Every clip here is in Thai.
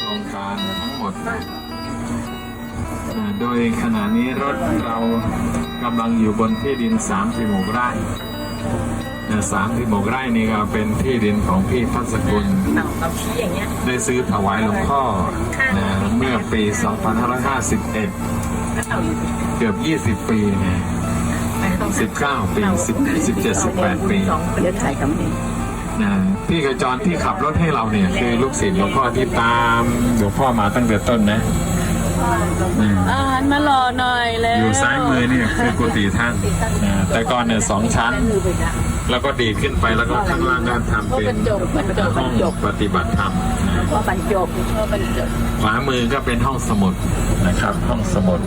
โครงการทั้งหมด โดยขณะนี้รถเรากำลังอยู่บนที่ดิน3 6ไร่สามที่หกไร่นี่ก็เป็นที่ดินของพี่พัสกุลได้ซื้อถวายหลวงพ่อนะเมื่อปี 2551แล้วเราอยู่เกือบ 20 ปีนะ19 ปี 17 18 ปีสองเดือ นใส่กับเองนะพี่กระจรที่ขับรถให้เราเนี่ยคือลูกศิษย์หลวงพ่อที่ตามหลวงพ่อมาตั้งแต่ต้นนะอืมอาหารมารอหน่อยแล้วอยู่ซ้ายมือเนี่ยคือกุฏิท่านนะแต่ก่อนเนี่ยสองชั้นมือไปดักแล้วก็ดีดขึ้นไปแล้วก็ข้างล่างก็ทำเป็นบรรจบบรรจบห้องปฏิบัติธรรมนะพอบรรจบเออบรรจบขวามือก็เป็นห้องสมุดนะครับ ห้องสมุด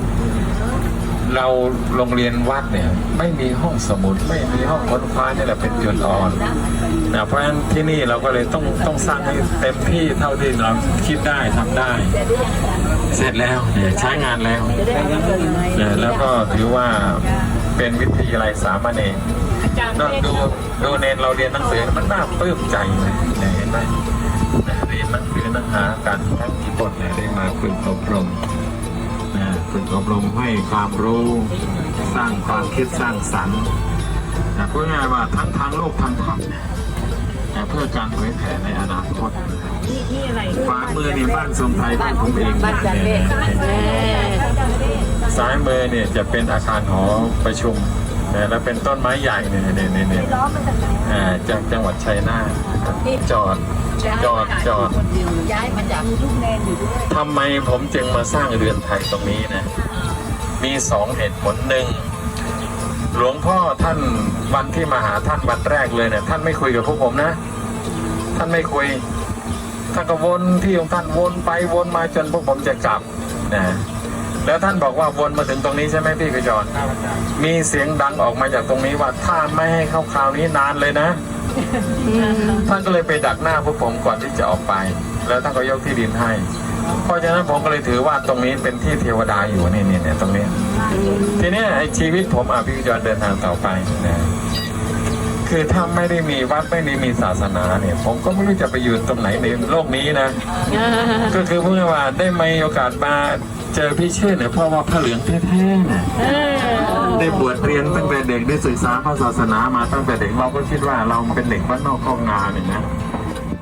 เราโรงเรียนวัดเนี่ย ไม่มีห้องสมุด ไม่มีห้องค้นคว้านี่แหละเป็นจุดอ่อนนะเพราะฉะนั้นที่นี่เราก็เลยต้องต้องสร้างให้เต็มที่เท่าที่เราคิดได้ทำได้ เสร็จแล้วเนี่ยใช้งานแล้วจะได้เอาเงินเนี่ยแล้วก็ถือว่าเป็นวิทยาลัยสามเณรอาจารย์นอกดูดูเนนเราเรียนหนังสือมันน่าปลื้มใจเลยเนี่ยเห็นไหมเนี่ยเรียนหนังสือหนังหาการทั้งกี่บทเนี่ยได้มาฝึกอบรม นะฝึกอบรมให้ความรู้สร้างความคิดสร้างสรรค์นะพูดง่ายๆว่าทั้งทางโลกทางธรรมเนี่ยนะเพื่อการเผยแผ่ในอนาคตนี่นี่อะไรขวามือนี่บ้านทรงไทยบ้านผมเองบ้านจันเล่แม่ซ้ายมือเนี่ยจะเป็นอาคารหอประชุม นะแล้วเป็นต้นไม้ใหญ่เนี่ยเนี่ยเนี่ยเนี่ยอ่าจากจังหวัดชัยนาทจอดจอดจอดคนเดียวย้ายมาจากลูกแนนอยู่ด้วยทำไมผมจึงมาสร้างเรือนไทยตรงนี้นะ มีสองเหตุผลหนึ่งหลวงพ่อท่านวันที่มาหาท่านวันแรกเลยเนี่ยท่านไม่คุยกับพวกผมนะ ท่านไม่คุยท่านก็วนที่ของท่านวนไปวนมาจนพวกผมจะกลับนะ แล้วท่านบอกว่าวนมาถึงตรงนี้ใช่ไหมพี่กระจรมีเสียงดังออกมาจากตรงนี้ว่าถ้าไม่ให้เข้าคราวนี้นานเลยนะ ท่านก็เลยไปดักหน้าพวกผมก่อนที่จะออกไป แล้วท่านก็ยกที่ดินให้ เพราะฉะนั้นผมก็เลยถือว่าตรงนี้เป็นที่เทวดาอยู่นี่เนี่ยเนี่ยตรงนี้ ทีเนี้ยไอ้ชีวิตผมอะพี่จรเดินทางต่อไปนะคือถ้าไม่ได้มีวัดไม่ได้มีศาสนาเนี่ย ผมก็ไม่รู้จะไปยืนตรงไหนในโลกนี้นะ ก็คือพูดง่ายๆว่าได้มีโอกาสมา เจอพี่ชื่นเนี่ยเพราะว่าพระเหลืองแท้ๆนะเออได้บวชเรียนตั้งแต่เด็กได้ศึกษาพระศาสนามาตั้งแต่เด็กเราก็คิดว่าเราเป็นเด็กบ้านนอกเข้างานเนี่ยนะ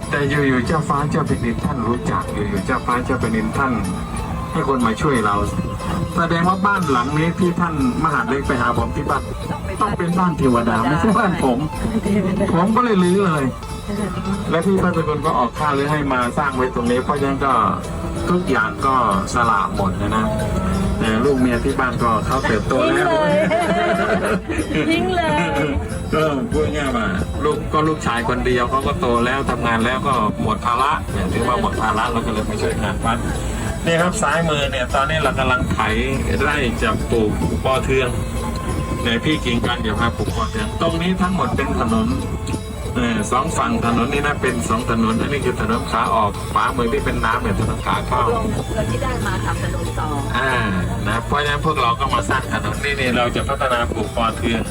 แต่อยู่ๆเจ้าฟ้าเจ้าแผ่นดินท่านรู้จักอยู่ๆเจ้าฟ้าเจ้าแผ่นดินท่าน ให้คนมาช่วยเรา แสดงว่าบ้านหลังนี้ที่ท่านมหาดเล็กไปหาผมที่บ้านต้องเป็นบ้านเทวดาไม่ใช่บ้านผม ผมก็เลยลื้อเลย และพี่พระสกุลก็ออกค่าหรือให้มาสร้างไว้ตรงนี้เพราะฉะนั้นก็ ทุกอย่างก็สละหมดนะนะแต่ลูกเมียที่บ้านก็เขาเติบโตทิ้งแล้วเลยทิ้งเลย ก็พูดง่ายๆว่าลูกก็ลูกชายคนเดียวเขาก็โตแล้วทำงานแล้วก็หมดภาระเนี่ยถือว่าหมดภาระเราก็เลยมาช่วยงานวัดนี่ครับซ้ายมือเนี่ยตอนนี้เรากำลังไถไร่จะปลูกปอเทืองเนี่ยพี่กิ่งกันเดี๋ยวพาปลูกปอเทืองตรงนี้ทั้งหมดเป็นถนนเออ สองฝั่งถนนนี่นะเป็นสองถนนอันนี้คือถนนขาออกขวามือที่เป็นน้ำเนี่ยถนนขาเข้าลงเงินที่ได้มาทำถนนต่ออ่านะเพราะฉะนั้นพวกเราก็มาสร้างถนนนี่นี่เราจะพัฒนาปลูกปอเทือง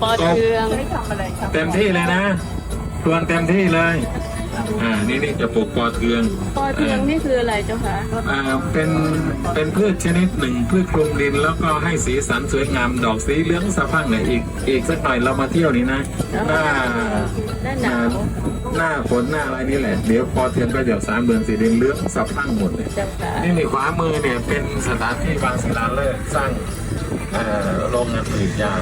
ปอเทืองไม่ทำอะไรครับเต็มที่เลยนะทวนเต็มที่เลย อ่านี่นี่จะปลูกปอเทืองปอเทืองนี่คืออะไรเจ้าคะอ่าเป็นเป็นพืชชนิดหนึ่งพืชคลุมดินแล้วก็ให้สีสันสวยงามดอกสีเหลืองสะพรั่งเนี่ยอีกอีกสักหน่อยเรามาเที่ยวนี้นะหน้าหน้าหนาวหน้าฝนหน้าอะไรนี่แหละ เดี๋ยวปอเทืองก็เดี๋ยวสามเดือนสี่เดือนเหลืองสะพรั่งหมดเลยเจ้าค่ะนี่นี่ขวามือเนี่ยเป็นสถานที่วางศิลาฤกษ์สร้างเอ่อโรงงานผลิตยา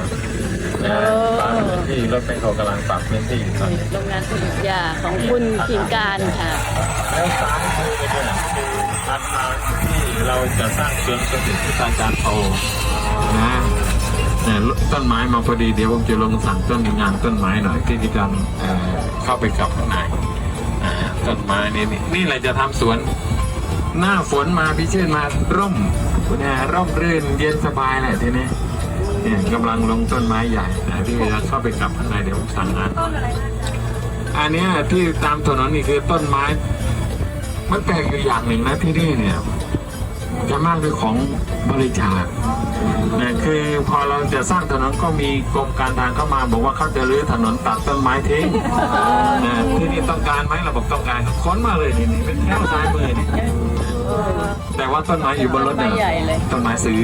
นะปรับพื้นที่รถเป็นเขากำลังปรับพื้นที่ตอนนี้โรงงานผลิตยาของคุณกิ่งการค่ะ แล้วซ้ายมือเนี่ยคือถัดมาที่เราจะสร้างสวนสติที่อาจารย์โตนะเนี่ยต้นไม้มาพอดีเดี๋ยวผมจะลงสั่งต้นงานต้นไม้หน่อยที่จะเอ่อเข้าไปกับข้างในอ่าต้นไม้นี่นี่นี่แหละจะทำสวน หน้าฝนมาพี่ชื่นมาร่มเนี่ยร่มรื่นเย็นสบายแหละทีนี้ เนี่ยกำลังลงต้นไม้ใหญ่นะที่จะเข้าไปกลับข้างในเดี๋ยวผมสั่งงานอันเนี้ยที่ตามถนนนี่คือต้นไม้ มันแปลกอยู่อย่างหนึ่งนะที่นี่เนี่ยจะมากด้วยของบริจาคนะคือพอเราจะสร้างถนนก็มีกรมการทางเข้ามา บอกว่าเขาจะรื้อถนนตัดต้นไม้ทิ้งนะที่นี่ต้องการไหมเราบอกต้องการค้นมาเลยนี่นี่เป็นแค่ซ้ายมือนี่ แต่ว่าต้นไม้อยู่บนรถต้นเนี่ยไม้ใหญ่เลยต้นไม้ซื้อ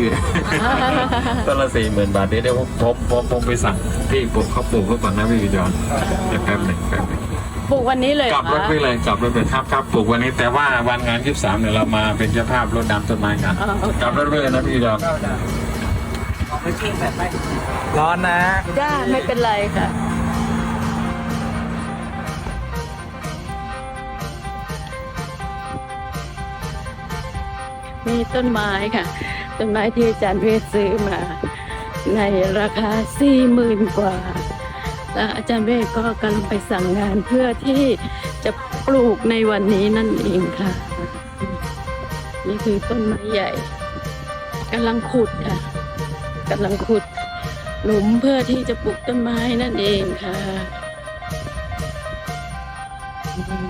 ต้นละสี่หมื่นบาทเดี๋ยวเดี๋ยวผมผมผมไปสั่งที่ปลูกเขาปลูกไว้ก่อนนะพี่วิจารณ์เดี๋ยวแป๊บหนึ่งแป๊บหนึ่งปลูกวันนี้เลยเหกรลัอบรถคะไปเลยกลับรถไปครับครับปลูกวันนี้แต่ว่าวันงานยี่สามเนี่ยเรามาเป็นเจ้าภาพรดน้ำต้นไม้กันอ๋อโอเคกลับรถไปเลยนะพี่วิจารณ์ร้อนนะจ้าไม่เป็นไรค่ะ มีต้นไม้ค่ะ ต้นไม้ที่อาจารย์เวทซื้อมา ในราคาสี่หมื่นกว่า แล้วอาจารย์เวทก็กำลังไปสั่งงานเพื่อที่จะปลูกในวันนี้นั่นเองค่ะ นี่คือต้นไม้ใหญ่กำลังขุดค่ะกำลังขุดหลุมเพื่อที่จะปลูกต้นไม้นั่นเองค่ะอืม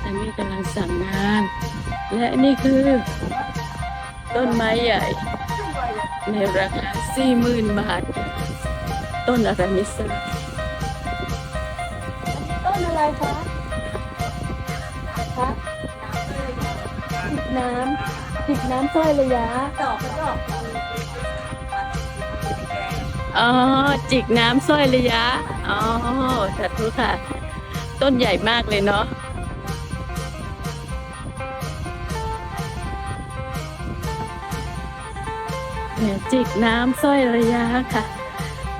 แต่นี่กำลังสั่งงาน และนี่คือ ต้นไม้ใหญ่ ในราคาสี่หมื่นบาท ต้นอะไรไม่ทราบต้นอะไรคะคะจิกน้ำจิกน้ำสร้อยระยะดอกก็ดอกอ๋อ จิกน้ำสร้อยระยะ อ๋อสาธุค่ะ ต้นใหญ่มากเลยเนาะ จิกน้ำสร้อยระยะค่ะ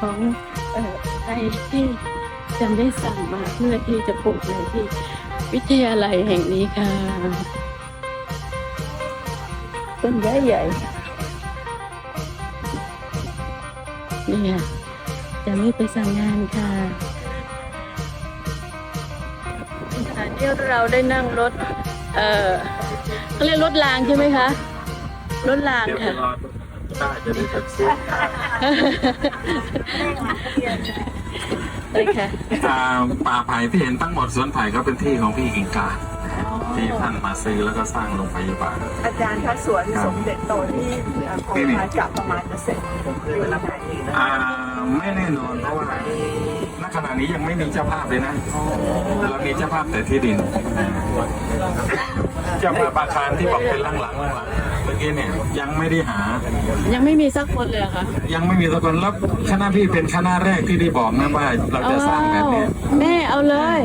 ของเอ่อที่จำได้สั่งมาเพื่อที่จะปลูกในที่วิทยาลัยแห่งนี้ค่ะต้นใหญ่ใหญ่เนี่ยจะไม่ไปสั่งงานค่ะขณะที่เราได้นั่งรถ เออเขาเรียกรถรางใช่ไหมคะ รถรางค่ะ รอได้จะได้จัดซื้อเลยค่ะอ่าป่าไผ่ที่เห็นทั้งหมดสวนไผ่ก็เป็นที่ของพี่กิ่งกาที่ท่านมาซื้อแล้วก็สร้างโรงพยาบาลอาจารย์คะสวนสมเด็จโตที่เอ่อโครงการกลับประมาณจะเสร็จอยู่ระดับไหนอ่าไม่แน่นอนเพราะว่าณขณะนี้ยังไม่มีเจ้าภาพเลยนะเรามีเจ้าภาพแต่ที่ดินเจ้าภาพอาคารที่บอกเป็นหลังๆหลังๆ เมื่อกี้เนี่ยยังไม่ได้หา ยังไม่มีสักคนเลยเหรอคะยังไม่มีสักคนแล้วคณะพี่เป็นคณะแรกที่ได้บอกนะว่าเราจะสร้างแบบนี้แม่เอาเลย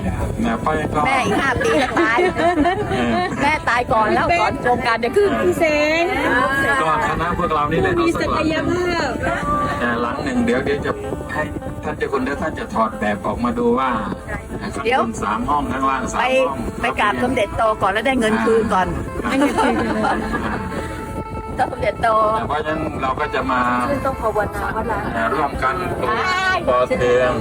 นะเพราะก็แม่อีกห้าปีก็ตายเออแม่ตายก่อนแล้วก่อนโครงการจะขึ้นเซนก็คณะพวกเรานี่แหละมีศักยภาพหลังหนึ่งเดี๋ยวเดี๋ยวจะให้ท่านเจ้าคุณเดี๋ยวท่านจะถอดแบบออกมาดูว่าข้างบนสามห้องข้างล่างสามไปห้องไปกราบสมเด็จโตก่อนแล้วได้เงินคืนก่อนไม่ได้คุยกัน เลยถ้าสมเด็จโตเพราะฉะนั้นเราก็จะมาต้องภาวนาว่าละอ่าร่วมกันปลูกปอเทือง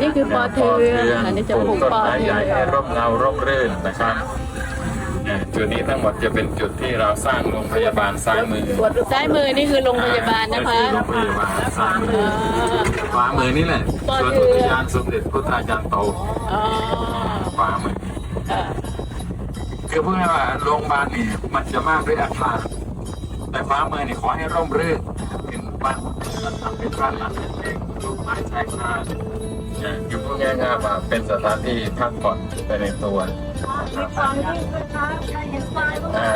นี่คือปอเทืองอันนี้จะปลูกต้นปอไม้เทืใหอญ่งให้ร่มเงาร่มรื่นนะครับอ่าจุดนี้ทั้งหมดจะเป็นจุดที่เราสร้างโรงพยาบาลซ้ายมือซ้ายมือนี่คือโรงพยาบาลนะคะโรงพยาบาลซ้ายมืออ๋อขวามือนี่แหละปอสวนเทือุองทยานสมเด็จพุทธาจารย์โตอ๋อขวามือค่ะคือเพื่อว่าโรงพยาบาลนี่มันจะมากด้วยอาคาร แต่ขวามือนี่ขอให้ร่มรื่นเป็นบ้านเป็นบ้านหลังเล็กๆปลูกไม้ชายคาเนี่ยคือพูดง่ายๆว่าเป็นสถานที่พักผ่อนไปในตัวอ่า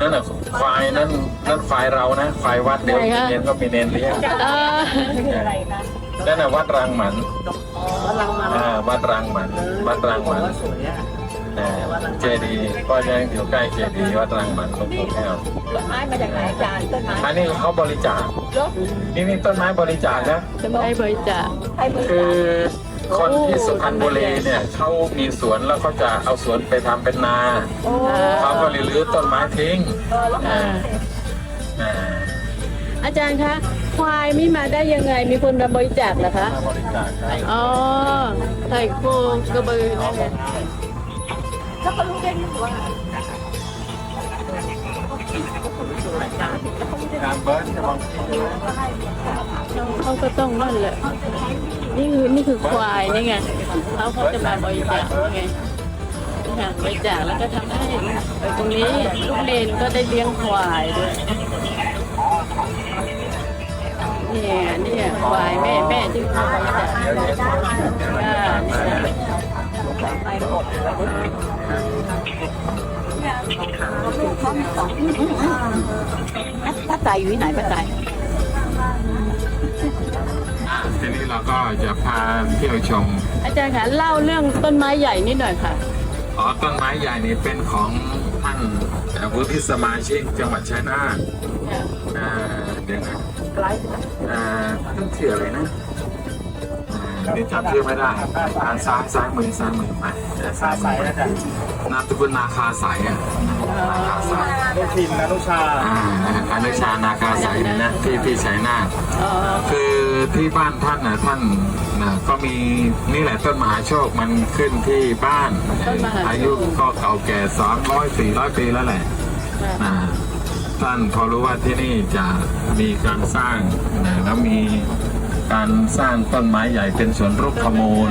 นั่นน่ะควายนั่นนั่นควายเรานะควายวัดเดี๋ยวเย็นก็มีเนนเลี้ยงเอ่อนั่นน่ะวัดรังหมันอ่าวัดรังหมันวัดรังหมัน อ่าเจดีย์ก็ยังอยู่ใกล้เจดีย์วัดรังหมันหลวงปู่แก้วต้นไม้มาจากไหนอาจารย์ต้นไม้อันนี้เขาบริจาคนี่นี่ต้นไม้บริจาคนะจะไม่บริจาคให้บริคืจาอคนที่สุพรรณบุรีเนี่ยเขามีสวนแล้วเขาจะเอาสวนไปทำเป็นนาโอ้เขาก็เลยรื้อต้นไม้ทิ้งเออแล้วอ่าอ่าอาจารย์คะควายไม่มาได้ยังไงมีคนมาบริจาคเหรอคะมาบริจาคครับอ๋อใส่โคกระบือนั่นแหละ แล้วก็รู้ได้ยังว่าการเบิร์ดจะบอกเขาก็ต้องนั่นแหละ นี่คือนี่คือควายนี่ไงเขาเขาจะมาบริจาคไงค่ะบริจาคแล้วก็ทำให้ตรงนี้ลูกเนนก็ได้เลี้ยงควายด้วยเนี่ยเนี่ยควายแม่แม่ที่เขาบริจาคอ่าเนี่ยป้าไก่อยู่ที่ไหนป้าไก่อะทีนี้เราก็จะพาเที่ยวชม อาจารย์คะเล่าเรื่องต้นไม้ใหญ่นิดหน่อยค่ะอ๋อต้นไม้ใหญ่นี่เป็นของท่านวุฒิสมาชิกจังหวัดชัยนาทอ่าเดี๋ยวนะอ่าท่านชื่ออะไรนะอ่า เดี๋ยวจำชื่อไม่ได้อ่าซ้ายซ้ายมือซ้ายมือไปซ้ายมือนามสกุลนาคาสายอะนาคาสายลูกทินนะลูกชาอ่าอนุชานาคาสายนี่นะที่ที่ชัยนาทอ๋อคือที่บ้านท่านนะท่านนะก็มีนี่แหละต้นมหาโชคมันขึ้นที่บ้านต้นมหาโชคอายุก็เก่าแก่สามร้อยสี่ร้อยปีแล้วแหละค่ะนะท่านพอรู้ว่าที่นี่จะมีการสร้างนะแล้วมี การสร้างต้นไม้ใหญ่เป็นสวนรุกขมูล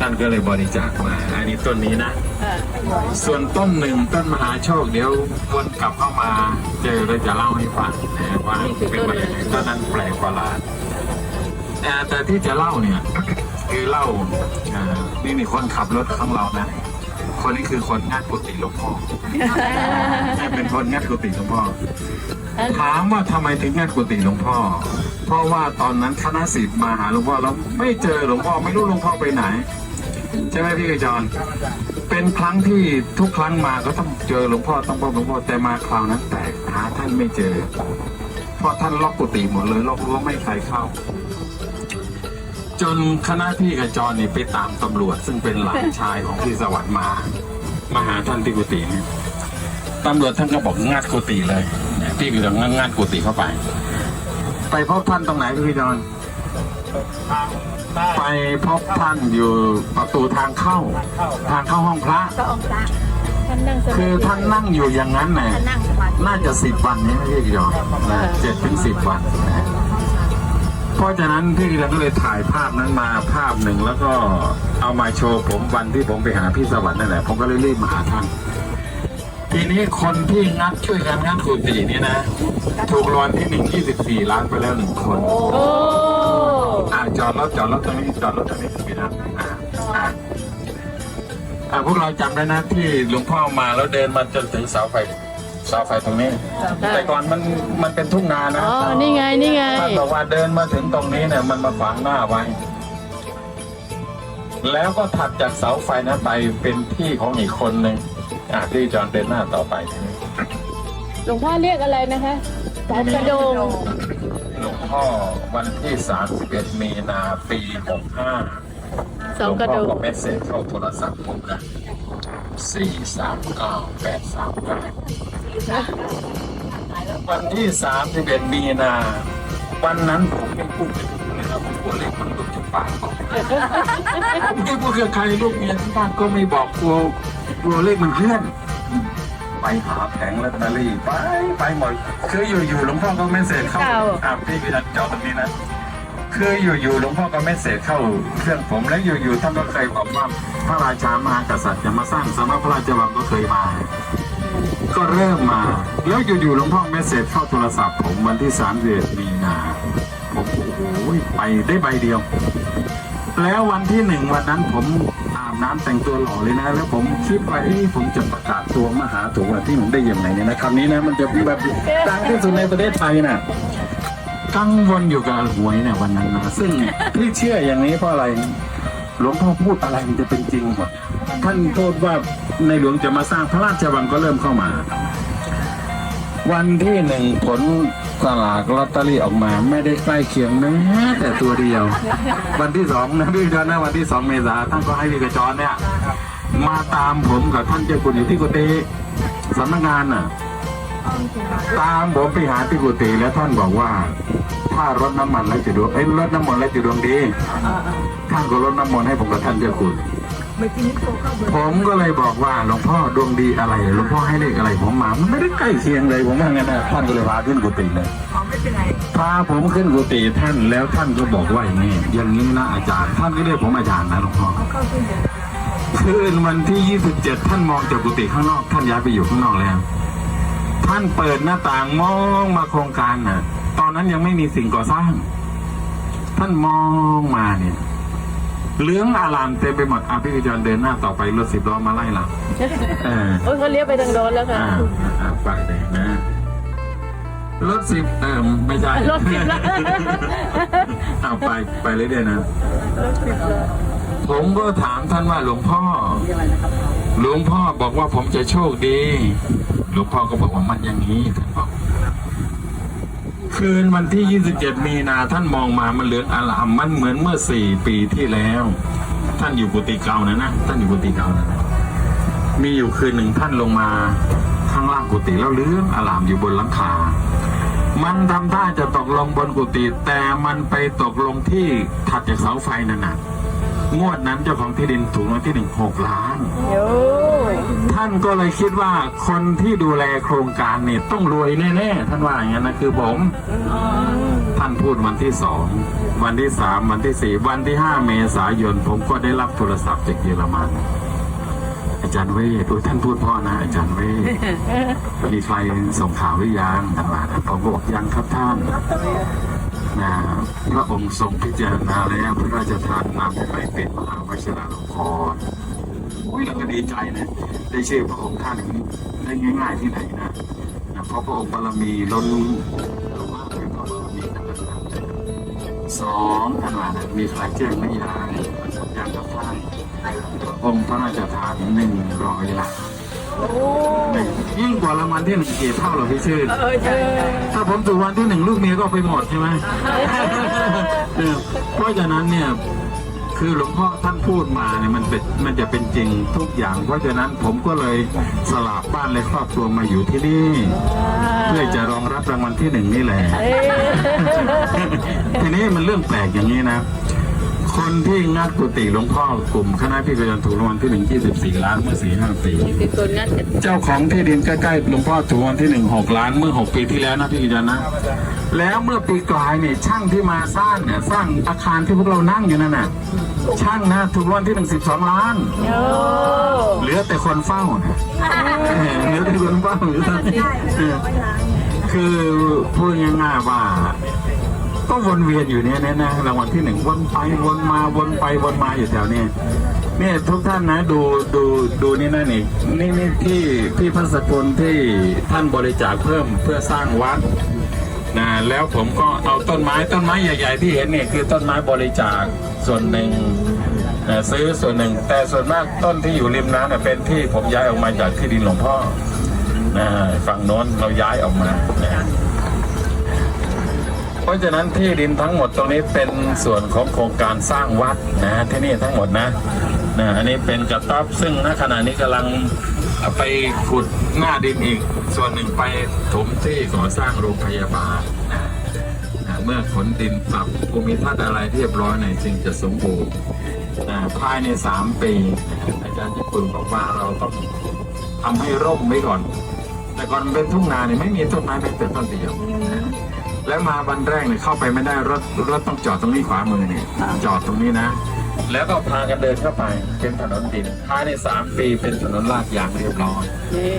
ท่านก็เลยบริจาคมา อันนี้ต้นนี้นะค่ะส่วนต้นหนึ่งต้นมหาโชคเดี๋ยววนกลับเข้ามาเจอเราจะเล่าให้ฟังนะว่าเป็นมาอย่างไรต้นนั้นแปลกประหลาดแต่แต่ที่จะเล่าเนี่ยคือเล่าอ่านี่มีคนขับรถข้างเรานะ คนนี้คือคนงัดกุฏิหลวงพ่อเป็นคนงัดกุฏิหลวงพ่อ ถามว่าทำไมถึงงัดกุฏิหลวงพ่อ เพราะว่าตอนนั้นคณะศิษย์มาหาหลวงพ่อแล้วไม่เจอหลวงพ่อไม่รู้หลวงพ่อไปไหนใช่ไหมพี่กระจรเป็นครั้งที่ทุกครั้งมาก็ต้องเจอหลวงพ่อต้องพบหลวงพ่อแต่มาคราวนั้นแปลกหาท่านไม่เจอเพราะท่านล็อกกุฏิหมดเลยล็อกรั้วไม่ใครเข้า จนคณะพี่กจรนี่ไปตามตำรวจ ซึ่งเป็นหลานชายของพี่สวัสดิ์มา มาหาท่านที่กุฏินี่ตำรวจท่านก็บอกงัดกุฏิเลย พี่กระจรงัดงัดกุฏิเข้าไป ไปพบท่านตรงไหนพี่กระจรทางใต้ไปพบท่านอยู่ประตูทางเข้า ทางเข้าห้องพระก็องค์พระท่านนั่งสมาคือธิท่านนั่งอยู่อย่างนั้นนะท่านนั่งสมาธิน่าจะสิบวันนี้นะพี่กิจอนนะเจ็ดถึงสิบวันนะเพราะฉะนั้นพี่กิจอนก็เลยถ่ายภาพนั้นมาภาพหนึ่งแล้วก็เอามาโชว์ผมวันที่ผมไปหาพี่สวัสดิ์นั่นแหละผมก็เลยรีบมาหาท่าน ทีนี้คนที่งัดช่วยกันงัดกุฏิเนี่ยนะ ถูกรางวัลที่หนึ่งยี่สิบสี่ล้านไปแล้วหนึ่งคนโอ้อ่าจอดรถจอดรถตรงนี้จอดรถตรงนี้พี่นะอ่าอ่าอ่าพวกเราจำได้นะที่หลวงพ่อมาแล้วเดินมาจนถึงเสาไฟเสาไฟตรงนี้ แต่ก่อนมันมันเป็นทุ่งนานะอ๋อนี่ไงนี่ไงท่านบอกว่าเดินมาถึงตรงนี้เนี่ยมันมาขวางหน้าไว้ แล้วก็ถัดจากเสาไฟนั้นไปเป็นที่ของอีกคนหนึ่ง อ่าที่จอนเดินหน้าต่อไปทีนี้หลวงพ่อเรียกอะไรนะคะสายกระโดงหลวงพ่อวันที่ 31 มีนาปี 65สองกระโดหลวงงพ่อก็เมสเซจเข้าโทรศัพท์ผมนะสี่สามเก้าแปดสามเก้าวันที่สามสิบเอ็ดมีนา วันนั้นผมไม่พูดไม่ถูกนะครับผมกลัวเลขมันหลุดจากปากผมไม่พูดกับใครลูกเมียที่บ้านก็ไม่บอกกลัว กลัวเลขมันเคลื่อน ไปหาแผงลอตเตอรี่ไปไปหมดคืออยู่ๆหลวงพ่อก็เมสเซจเข้าเข้าอ่าพี่พิรันจอตรงนี้นะคืออยู่ๆหลวงพ่อก็เมสเซจเข้าเครื่องผมและอยู่ๆท่านก็เคยบอกว่าพระราชามหากษัตริย์จะมาสร้างสำนักพระราชวังก็เคยมา ก็เริ่มมา แล้วอยู่ๆหลวงพ่อเมสเซจเข้าโทรศัพท์ผมวันที่3เดือนมีนาผมโอ้โหไปได้ใบเดียว แล้ววันที่หนึ่งวันนั้นผม น้ำแต่งตัวหล่อเลยนะ แล้วผมคิดว่าเอ้ผมจะประกาศตัวมหาถูกที่ผมได้ยังไงเนี่ยนะคำนี้นะมันจะแบบดังที่สุดในประเทศไทยนะกังวลอยู่กับหวยเนี่ยวันนั้นนะซึ่งพี่เชื่ออย่างนี้เพราะอะไรหลวงพ่อพูดอะไรมันจะเป็นจริงหมดท่านโทษว่าในหลวงจะมาสร้างพระราชวังก็เริ่มเข้ามา วันที่หนึ่งผล สลากลอตเตอรี่ออกมา ไม่ได้ใกล้เคียงแม้แต่ตัวเดียว วันที่สองนะพี่จรนะวันที่สองเมษาท่านก็ให้พี่กระจรเนี่ย มาตามผมกับท่านเจ้าคุณอยู่ที่กุฏิสำนักงานน่ะ ตามผมไปหาที่กุฏิแล้วท่านบอกว่า ถ้ารดน้ำมันแล้วจะดวงเอ้ยรดน้ำมันแล้วจะดวงดีท่านก็รดน้ำมันให้ผมกับท่านเจ้าคุณ ผมก็เลยบอกว่าหลวงพ่อดวงดีอะไรหลวงพ่อให้เลขอะไรผมมามันไม่ได้ใกล้เคียงเลยผมว่างั้นนะท่านก็เลยพาขึ้นกุฏิเลยพาผมขึ้นกุฏิท่านแล้วท่านก็บอกว่าอย่างนี้อย่างนี้นะอาจารย์ ท่านก็เรียกผมอาจารย์นะหลวงพ่อคืนวันที่ 27 ท่านมองจากกุฏิข้างนอก ท่านย้ายไปอยู่ข้างนอกแล้ว ท่านเปิดหน้าต่างมองมาโครงการน่ะ ตอนนั้นยังไม่มีสิ่งก่อสร้าง ท่านมองมาเนี่ย เหลืองอารามเต็มไปหมดอาพี่กจรเดินหน้าต่อไปรถสิบล้อมาไล่เราเออโอ้ยเขาเลี้ยวไปทางโน้นแล้วค่ะอ่าอ่าไปเลยนะรถสิบเออไม่ใช่รถสิบละเอาไปไปเลยเดียวนะผมก็ถามท่านว่าหลวงพ่อ หลวงพ่อบอกว่าผมจะโชคดี หลวงพ่อก็บอกว่ามันอย่างนี้ท่านบอก คืนวันที่ 27 มีนาท่านมองมามันเหลืองอลามมันเหมือนเมื่อ4ปีที่แล้ว ท่านอยู่กุฏิเก่านะนะท่านอยู่กุฏิเก่านะมีอยู่คืนหนึ่งท่านลงมาข้างล่างกุฏิแล้วเหลืองอลามอยู่บนหลังคา มันทำท่าจะตกลงบนกุฏิแต่มันไปตกลงที่ถัดจากเสาไฟนั่นน่ะ งวดนั้นเจ้าของที่ดินถูกรางวัลที่หนึ่งหกล้าน โอ้ท่านก็เลยคิดว่าคนที่ดูแลโครงการเนี่ยต้องรวยแน่ๆท่านว่าอย่างนั้นนะคือผม ท่านพูดวันที่สองวันที่สามวันที่สี่วันที่ห้าเมษายน ผมก็ได้รับโทรศัพท์จากเยอรมัน อาจารย์เวทโอ้ยท่านพูดเพ่อนะ อาจารย์เวทมีใครส่งข่าวหรือยังท่านว่านะผมก็บอกยังครับท่านนะ พระองค์ทรงพิจารณาแล้วพระราชทานนำไปเป็นมหาวชิราลงกรณ์โอ้ยเราก็ดีใจนะ ได้ชื่อพระองค์ท่านได้ง่ายๆที่ไหนนะนะเพราะพระองค์บารมีล้นเรามากเลยพระบารมีท่านนะครับสองท่านว่ามีใครแจ้งไม่ยางอย่างกับท่านพระองค์พระราชทานหนึ่งร้อยล้านหนึ่ง ยิ่งกว่ารางวัลที่หนึ่งกี่เท่าเหรอพี่ชื่อเออเออถ้าผมถูกวันที่หนึ่งลูกเมียก็เอาไปหมดใช่ไหมเออเพราะฉะนั้นเนี่ยคือหลวงพ่อท่านพูดมาเนี่ยมันเป็นมันจะเป็นจริงทุกอย่าง เพราะฉะนั้นผมก็เลยสลับบ้านและครอบครัวมาอยู่ที่นี่ เพื่อจะรองรับรางวัลที่หนึ่งนี่แหละเอ้ยทีนี้มันเรื่องแปลกอย่างนี้นะ คนที่งัดกุฏิหลวงพ่อกลุ่มคณะพี่กยันถูกรางวัลที่หนึ่งยี่สิบสี่ล้านเมื่อสี่ห้าปีคือคนนั้นจะเจ้าของที่ดินใกล้ๆหลวงพ่อถูกรางวัลที่หนึ่งหกล้านเมื่อหกปีที่แล้วนะพี่กิจนะ แล้วเมื่อปีกลายเนี่ยช่างที่มาสร้างเนี่ยสร้างอาคารที่พวกเรานั่งอยู่นั่นน่ะช่างนะถูกรางวัลที่หนึ่งสิบสองล้านโอ้เหลือแต่คนเฝ้านะเออเหลือแต่คนเฝ้าอยู่ตอนนี้เออคือพูดง่ายๆว่า ก็วนเวียนอยู่เนี่ยนะนะรางวัลที่หนึ่งวนไปวนมาวนไปวนมาอยู่แถวนี้เนี่ยทุกท่านนะดูดูดูนี่นั่นอีกนี่นี่ที่ที่พัสกุลที่ท่านบริจาคเพิ่มเพื่อสร้างวัดนะแล้วผมก็เอาต้นไม้ต้นไม้ใหญ่ ๆ ที่เห็นเนี่ยคือต้นไม้บริจาคส่วนหนึ่งนะซื้อส่วนหนึ่ง แต่ส่วนมากต้นที่อยู่ริมน้ำเนี่ยเป็นที่ผมย้ายออกมาจากที่ดินหลวงพ่อนะฝั่งโน้นเราย้ายออกมานะ เพราะฉะนั้นที่ดินทั้งหมดตรงนี้เป็นส่วนของโครงการสร้างวัดนะที่นี่ทั้งหมดนะนะอันนี้เป็นกระต๊อบซึ่งณขณะนี้กำลังไปขุดหน้าดินอีก ส่วนหนึ่งไปถมที่ก่อสร้างโรงพยาบาลนะนะเมื่อขนดินปรับภูมิทัศน์อะไรเรียบร้อยในยจึงจะสมบูรณ์นะภายในสามปีอาจารย์ญี่ปุ่นบอกว่าเราต้องทำให้ร่มไว้ก่อน แต่ก่อนเป็นทุ่งนาเนี่ยไม่มีต้นไม้เป็นแต่ต้นเดียวนะ แล้วมาวันแรกเนี่ยเข้าไปไม่ได้รถรถต้องจอดตรงนี้ขวามือเนี่ยจอดตรงนี้นะ แล้วก็พากันเดินเข้าไป เป็นถนนดินภายในสามปีเป็นถนนลาดยางเรียบร้อยนี่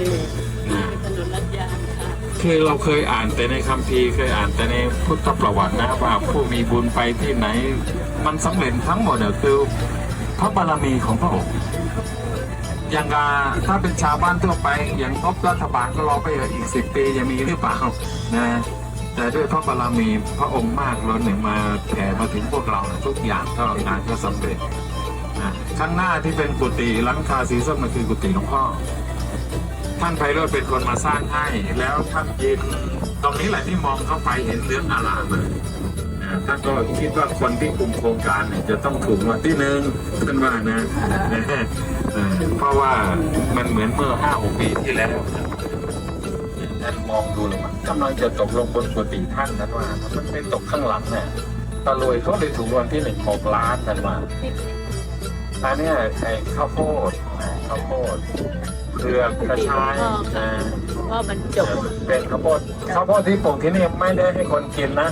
นะถนนลัดยางค่ะคือเราเคยอ่านแต่ในคัมภีร์เคยอ่านแต่ในพุทธประวัตินะว่าผู้มีบุญไปที่ไหน มันสำเร็จทั้งหมดเนี่ยคือพระบารมีของพระองค์อย่างกาถ้าเป็นชาวบ้านทั่วไป อย่างงบรัฐบาลก็รอไปอีกสิบปีจะมีหรือเปล่านะ แต่ด้วยพระบารมีพระองค์มากล้นเนี่ยมาแผ่มาถึงพวกเราทุกอย่างถ้าเรางานก็สำเร็จข้างหน้าที่เป็นกุฏิหลังคาสีส้มนั่นคือกุฏิหลวงพ่อ ท่านไพโรจน์เป็นคนมาสร้างให้แล้วท่านยืนตรงนี้แหละที่มองเข้าไปเห็นเรื่องอารามเลยท่านก็คิดว่าคนที่คุมโครงการเนี่ยจะต้องถูกรางวันที่หนึ่งท่านว่านะเพราะว่ามันเหมือนเมื่อห้าหกปีที่แล้ว ท่านมองดูแล้วมันกำลังจะตกลงบนกุฏิท่านท่านว่า มันไปตกข้างหลังเนี่ยตะลวยเขาเลยถูกรางวันที่หนึ่งหกล้านท่านว่าอันเนี้ยไอ้ข้าวโพดนะข้าวโพดเผือกกระชายนะว่ามันจบเป็นข้าวโพดข้าวโพดที่ปลูกที่นี่ไม่ได้ให้คนกินนะ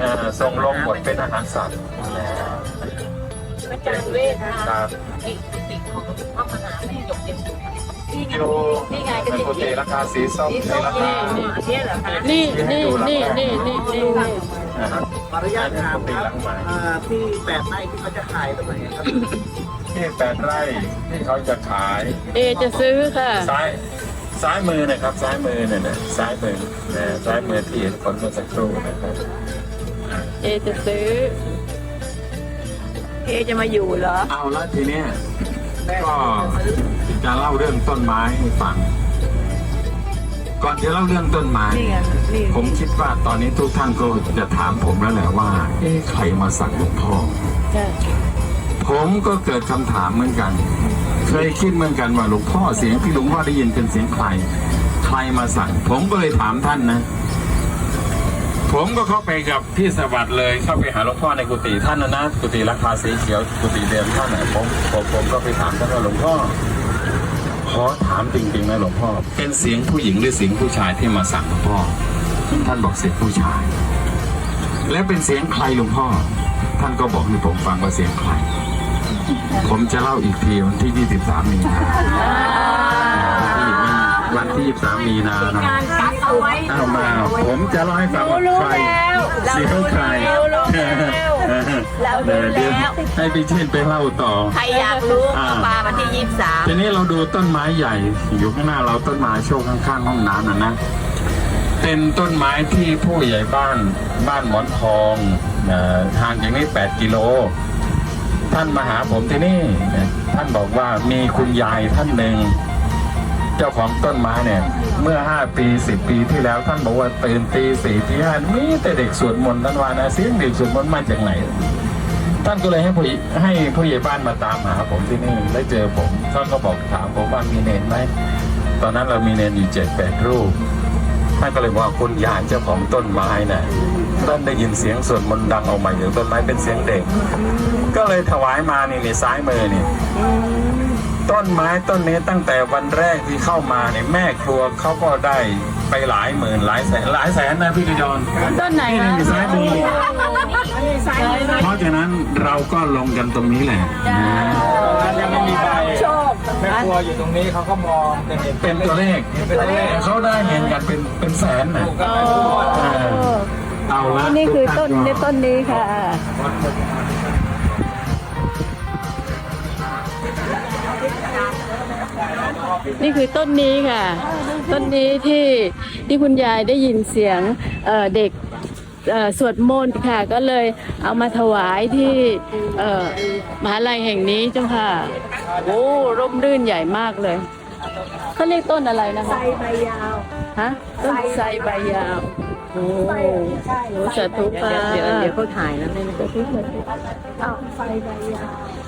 อ่าส่งลงหมดเป็นอาหารสัตว์อาจารย์เวทครันะบไอ้กุ ฏิทอยู่ในกุฏิราคาสีส้มในราคาเนี่ยเหรอคะนี่นี่นี่นี่นี่นี่นี่นะครับขออนุญาตถามครับอ่าที่แปดไร่ที่เขาจะขายตรงไหนครับที่แปดไร่ที่เขาจะขาย เอจะซื้อค่ะซ้ายซ้ายมือนะครับ ซ้ายมือเนี่ยนะซ้ายมือนะซ้ายมือที่เห็นคนเมื่อสักครู่นะครับเอจะซื้อ เอจะมาอยู่เหรอ เอาละทีเนี้ยก็ จะเล่าเรื่องต้นไม้ให้ฟัง ก่อนจะเล่าเรื่องต้นไม้นี่ไงนี่ผมคิดว่าตอนนี้ทุกท่านก็จะถามผมแล้วแหละว่า เอ๊ะใครมาสั่งหลวงพ่อค่ะผมก็เกิดคำถามเหมือนกัน เคยคิดเหมือนกันว่าหลวงพ่อเสียงที่หลวงพ่อได้ยินเป็นเสียงใคร ใครมาสั่ง ผมก็เลยถามท่านนะผมก็เข้าไปกับพี่สวัสดิ์เลยเข้าไปหาหลวงพ่อในกุฏิท่านนะนะกุฏิราคาสีเขียวกุฏิเดิมท่านนะผมผมผมก็ไปถามท่านว่าหลวงพ่อข อถามจริงๆนะหลวงพ่อ เป็นเสียงผู้หญิงหรือเสียงผู้ชายที่มาสั่งหลวงพ่อ ท่านบอกเสียงผู้ชาย แล้วเป็นเสียงใครหลวงพ่อ ท่านก็บอกให้ผมฟังว่าเสียงใคร ผมจะเล่าอีกทีวันที่ 23 มีนาที่วันที่ 23 มีนานะการกักเอาไว้เอามา ผมจะเล่าให้ฟังว่าใคร เสียงใครเรารู้แล้วเรารู้เดี๋ยวแล้ว ให้พี่เช่นไปเล่าต่อ ใครอยากรู้ก็มาวันที่ยี่สิบสามทีนี้เราดูต้นไม้ใหญ่ อยู่ข้างหน้าเราต้นไม้โชว์ข้างๆห้องน้ำนะนะ เป็นต้นไม้ที่ผู้ใหญ่บ้านบ้านหมอนทองเอ่อห่างจากนี้ 8 กิโล ท่านมาหาผมที่นี่นะท่านบอกว่ามีคุณยายท่านหนึ่ง เจ้าของต้นไม้เนี่ย เมื่อ 5 ปี 10 ปีที่แล้วท่านบอกว่าตื่นตีสี่ตีห้ามีแต่เด็กสวดมนต์ท่านว่านะเสียงเด็กสวดมนต์มาจากไหน ท่านก็เลยให้ผู้ให้ผู้ใหญ่บ้านมาตามหาผมที่นี่ได้เจอผมท่านก็บอกถามผมว่ามีเนนไหมตอนนั้นเรามีเนนอยู่เจ็ดแปดรูปท่านก็เลยบอกว่าคุณยายเจ้าของต้นไม้น่ะท่านได้ยินเสียงสวดมนต์ดังออกมาจากต้นไม้เป็นเสียงเด็ก ก็เลยถวายมานี่ในซ้ายมือนี่ ต้นไม้ต้นนี้ตั้งแต่วันแรกที่เข้ามาเนี่ยแม่ครัวเขาก็ได้ไปหลายหมื่นหลายแสนหลายแสนนะพี่กิจรต้นไหนนี่คะในซ้ายมือเพราะฉะนั้นเราก็ลงกันตรงนี้แหละนะนั้นยังไม่มีใบโชคแม่ครัวอยู่ตรงนี้เขาก็มองจะเห็นเป็นตัวเลขเป็นตัวเลขเขาได้เห็นกันเป็นเป็นแสนนะถูกกันไปทุกวันเออเอาละนี่คือทุต้กนท่านี่ต้นนี้ค่ะ นี่คือต้นนี้ค่ะ ต้นนี้ที่ที่คุณยายได้ยินเสียงเอ่อเด็กเอ่อสวดมนต์ค่ะ ก็เลยเอามาถวายที่เอ่อมหาลัยแห่งนี้เจ้าค่ะโอ้ร่มรื่นใหญ่มากเลยเขาเรียกต้นอะไรนะคะใบใบยาวฮะต้นไทรใบยาวโอ้โหสาธุค่ะเดี๋ยวเดี๋ยวเขาถ่ายนะไม่ไม่สาธุค่ะอ้าวไฟใบยาวส